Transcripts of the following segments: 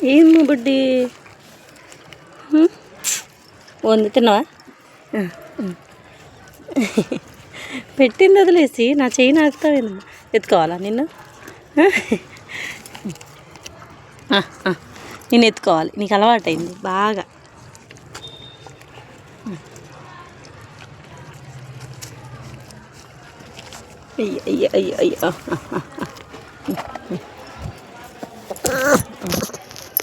ఏమి బుడ్డి? వంది తిన్నావా. పెట్టింది వదిలేసి నా చెయ్యి నాకుతావేనమ్మా ఎత్తుకోవాలా నిన్ను. నేను ఎత్తుకోవాలి నీకు అలవాటైంది బాగా అయ్య అయ్య అయ్య అయ్య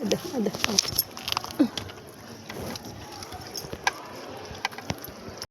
Anda, anda, anda.